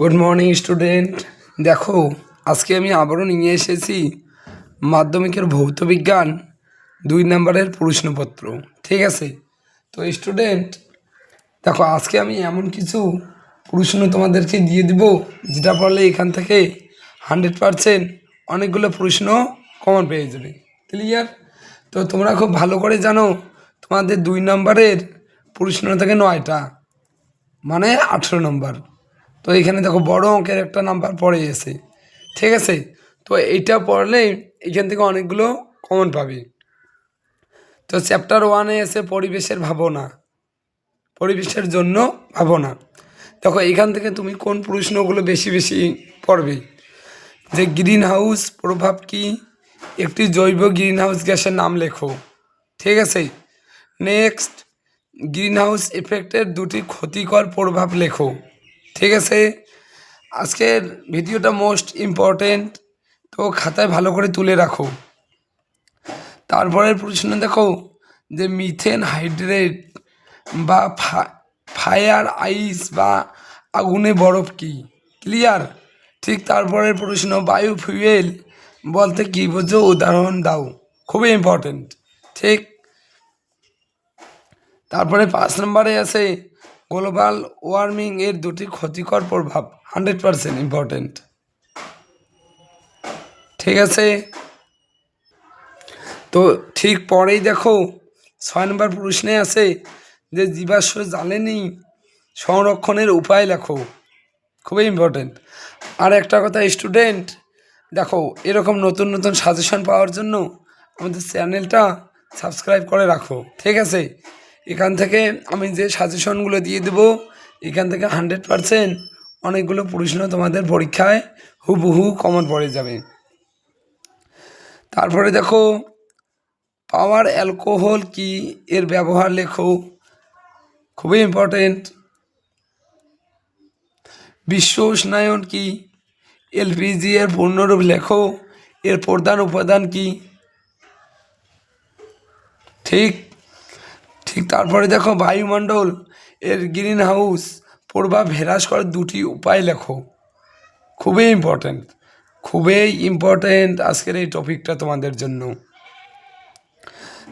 Good morning student দেখো, আজকে আমি আবারও নিয়ে এসেছি মাধ্যমিকের ভৌত বিজ্ঞান দুই নম্বরের প্রশ্নপত্র, ঠিক আছে? তো স্টুডেন্ট দেখো, আজকে আমি এমন কিছু প্রশ্ন তোমাদেরকে দিয়ে দিব, যেটা পড়লে এখান থেকে হান্ড্রেড পারসেন্ট অনেকগুলো প্রশ্ন কমন পেয়ে যাবে। ক্লিয়ার তো, তোমরা খুব ভালো করে জানো, তোমাদের দুই নম্বরের প্রশ্ন থেকে নয়টা মানে আঠেরো নম্বর। তো এখানে দেখো বড় অঙ্কের একটা নাম্বার পড়ে গেছে। ঠিক আছে? তো এইটা পড়লে এখান থেকে অনেকগুলো কমন পাবে। তো চ্যাপ্টার ওয়ানে এসে পরিবেশের ভাবনা, পরিবেশের জন্য ভাবনা। দেখো, এখান থেকে তুমি কোন প্রশ্নগুলো বেশি বেশি পড়বে? যে গ্রিন হাউস প্রভাব কি? একটি জৈব গ্রিন হাউস গ্যাসের নাম লেখো। ঠিক আছে? নেক্সট গ্রিন হাউস এফেক্টের দুটি ক্ষতিকর প্রভাব লেখো। ঠিক আছে? আজকের ভিডিওটা মোস্ট ইম্পর্টেন্ট তো খাতায় ভালো করে তুলে রাখো। তারপরের প্রশ্ন দেখো যে মিথেন হাইড্রেট বা ফায়ার আইস বা আগুনে বরফ কি? ক্লিয়ার ঠিক তারপরের প্রশ্ন বায়ু ফুয়েল বলতে কী বোঝো? উদাহরণ দাও। খুবই ইম্পর্টেন্ট ঠিক? তারপরে পাঁচ নম্বরে আছে গ্লোবাল ওয়ার্মিং এর দুটি ক্ষতিকর প্রভাব হান্ড্রেড পারসেন্ট ইম্পর্টেন্ট। ঠিক আছে? তো ঠিক পরেই দেখো, ছয় নম্বর প্রশ্নে আছে যে জীবাশ্ম জ্বালানি সংরক্ষণের উপায় লেখো। খুবই ইম্পর্টেন্ট। আর একটা কথা, স্টুডেন্ট, দেখো, এরকম নতুন নতুন সাজেশন পাওয়ার জন্য আমাদের চ্যানেলটা সাবস্ক্রাইব করে রাখো। ঠিক আছে? এখান থেকে আমি যে সাজেশনগুলো দিয়ে দেবো, এখান থেকে হান্ড্রেড পারসেন্ট অনেকগুলো প্রশ্ন তোমাদের পরীক্ষায় হুবহু কমন পড়ে যাবে। তারপরে দেখো পাওয়ার অ্যালকোহল কি? এর ব্যবহার লেখো। খুবই ইম্পর্টেন্ট বিশ্ব উষ্ণায়ন কি? এলপিজি এর পূর্ণরূপ লেখো। এর প্রধান উপাদান কি? ঠিক ঠিক তারপরে দেখো বায়ুমণ্ডল, এর গ্রিন হাউস প্রভাব হ্রাস করার দুটি উপায় লেখো। খুবই ইম্পর্ট্যান্ট খুবই ইম্পর্ট্যান্ট আজকের এই টপিকটা তোমাদের জন্য।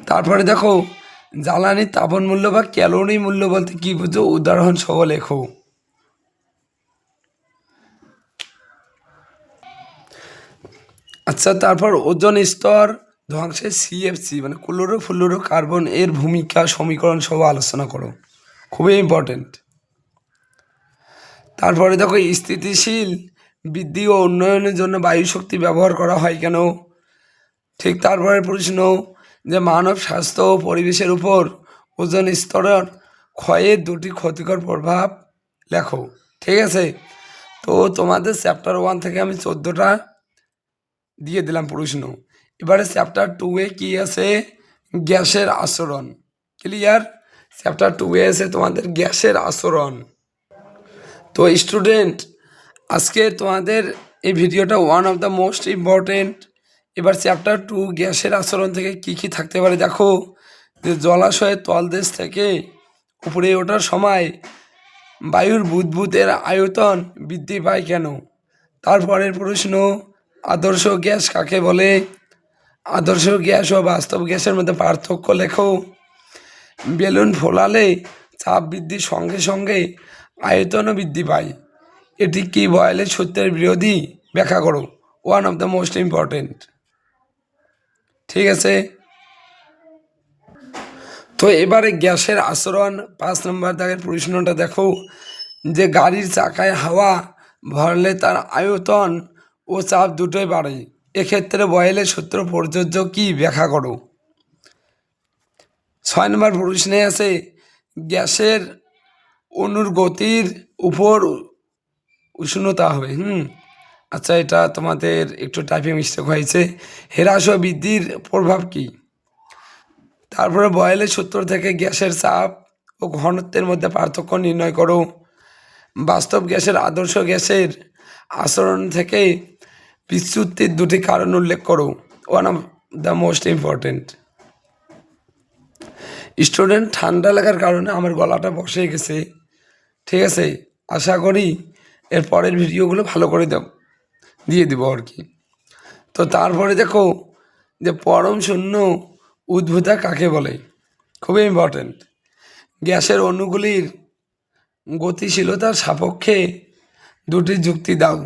তারপরে দেখো, জ্বালানি তাপন মূল্য বা ক্যালোরি মূল্য বলতে কী বুঝো? উদাহরণ সহ লেখো। আচ্ছা তারপর ওজন স্তর ধ্বংসের সিএফসি মানে ক্লোরো ফ্লোরো কার্বন এর ভূমিকা সমীকরণ সহ আলোচনা করো। খুবই ইম্পর্টেন্ট তারপরে দেখো, স্থিতিশীল বৃদ্ধি ও উন্নয়নের জন্য বায়ু শক্তি ব্যবহার করা হয় কেন? ঠিক তারপরে প্রশ্ন, যে মানব স্বাস্থ্য ও পরিবেশের উপর ওজন স্তরের ক্ষয়ের দুটি ক্ষতিকর প্রভাব লেখো। ঠিক আছে? তো তোমাদের চ্যাপ্টার ওয়ান থেকে আমি চোদ্দোটা দিয়ে দিলাম প্রশ্ন। এবারে চ্যাপ্টার টুয়ে কী আছে? গ্যাসের আচরণ। ক্লিয়ার চ্যাপ্টার টু এ আছে তোমাদের গ্যাসের আচরণ। তো স্টুডেন্ট আজকে তোমাদের এই ভিডিওটা one of the most important এবার চ্যাপ্টার টু গ্যাসের আচরণ থেকে কি কি থাকতে পারে দেখো। যে জলাশয়ের তলদেশ থেকে উপরে ওঠার সময় বায়ুর বুদবুদের আয়তন বৃদ্ধি পায় কেন? তারপরের প্রশ্ন, আদর্শ গ্যাস কাকে বলে? আদর্শ গ্যাস ও বাস্তব গ্যাসের মধ্যে পার্থক্য লেখো। বেলুন ফোলালে চাপ বৃদ্ধির সঙ্গে সঙ্গে আয়তনও বৃদ্ধি পায়। এটি কি বয়লে সত্যের বিরোধী? ব্যাখ্যা করো। One of the most important ঠিক আছে? তো এবারে গ্যাসের আচরণ, পাঁচ নম্বর দাগের প্রশ্নটা দেখো। যে গাড়ির চাকায় হাওয়া ভরলে তার আয়তন ও চাপ দুটোই বাড়ে। এক্ষেত্রে বয়েলের সূত্র প্রযোজ্য কি ব্যাখ্যা করো? ছয় নম্বর প্রশ্নে আছে, গ্যাসের অনুর গতির উপর উষ্ণতা হবে। হুম আচ্ছা এটা তোমাদের একটু টাইপিং মিস্টেক হয়েছে। হ্রাস ও বৃদ্ধির প্রভাব কি? তারপরে বয়েলের সূত্র থেকে গ্যাসের চাপ ও ঘনত্বের মধ্যে পার্থক্য নির্ণয় করো। বাস্তব গ্যাসের আদর্শ গ্যাসের আচরণ থেকে বিচ্যুতির দুটি কারণ উল্লেখ করো। One of the most important student ঠান্ডা লাগার কারণে আমার গলাটা বসে গেছে। ঠিক আছে? আশা করি এর পরের ভিডিওগুলো ভালো করে দেব দিয়ে দিব আর কি। তো তারপরে দেখো যে পরম শূন্য উদ্ভূতা কাকে বলে? খুবই ইম্পর্ট্যান্ট গ্যাসের অণুগুলির গতিশীলতার সাপেক্ষে দুটি যুক্তি দাও।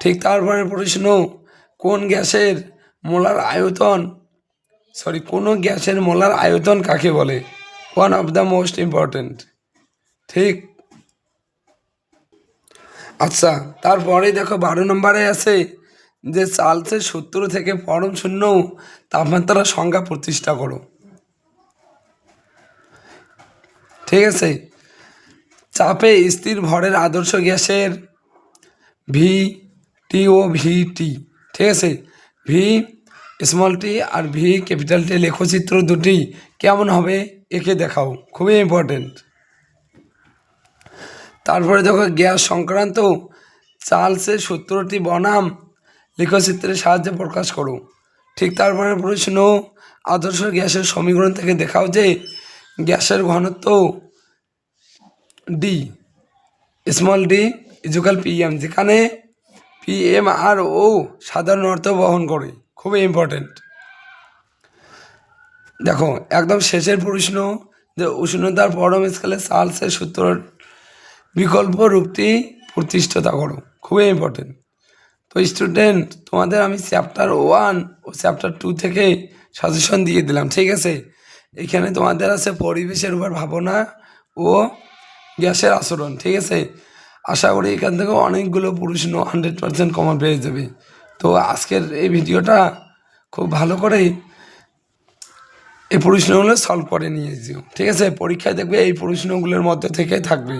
ঠিক তারপরে প্রশ্ন, কোন গ্যাসের মোলার আয়তন সরি কোনো গ্যাসের মোলার আয়তন কাকে বলে? One of the most important ঠিক। আচ্ছা তারপরে দেখো বারো নম্বরে আছে যে চার্লসের সূত্র থেকে পরম শূন্য তাপমাত্রা সংজ্ঞা প্রতিষ্ঠা করো। ঠিক আছে? চাপে স্থির ভরের আদর্শ গ্যাসের ভি টি ও ভি টি ঠিক আছে? ভি স্মল টি আর ভি ক্যাপিটাল টি লেখচিত্র দুটি কেমন হবে একে দেখাও, খুবই ইম্পর্টেন্ট তারপরে দেখো, গ্যাস সংক্রান্ত চার্লসের সূত্রটি বনাম লেখচিত্রের সাহায্যে প্রকাশ করো। ঠিক তারপরে প্রশ্ন, আদর্শ গ্যাসের সমীকরণ থেকে দেখাও যে গ্যাসের ঘনত্ব D small D equal PM যেখানে পিএম আর ও সাধারণ অর্থ বহন করে খুবই ইম্পর্টেন্ট দেখো, একদম শেষের প্রশ্ন, যে উষ্ণতার পরম স্কেলে চার্লসের সূত্র বিকল্প রূপটি প্রতিষ্ঠাতা করো, খুবই ইম্পর্টেন্ট তো স্টুডেন্ট তোমাদের আমি চ্যাপ্টার ওয়ান ও চ্যাপ্টার টু থেকে সাজেশন দিয়ে দিলাম, ঠিক আছে? এখানে তোমাদের আছে পরিবেশের উপর ভাবনা ও গ্যাসের আচরণ, ঠিক আছে? আশা করি এখান থেকে অনেকগুলো পুরুষ হান্ড্রেড পারসেন্ট কমন পেয়ে যাবে। তো আজকের এই ভিডিওটা খুব ভালো করে এই প্রশ্নগুলো সলভ করে নিয়ে যেও ঠিক আছে? পরীক্ষায় দেখবে এই প্রশ্নগুলোর মধ্যে থেকে থাকবে।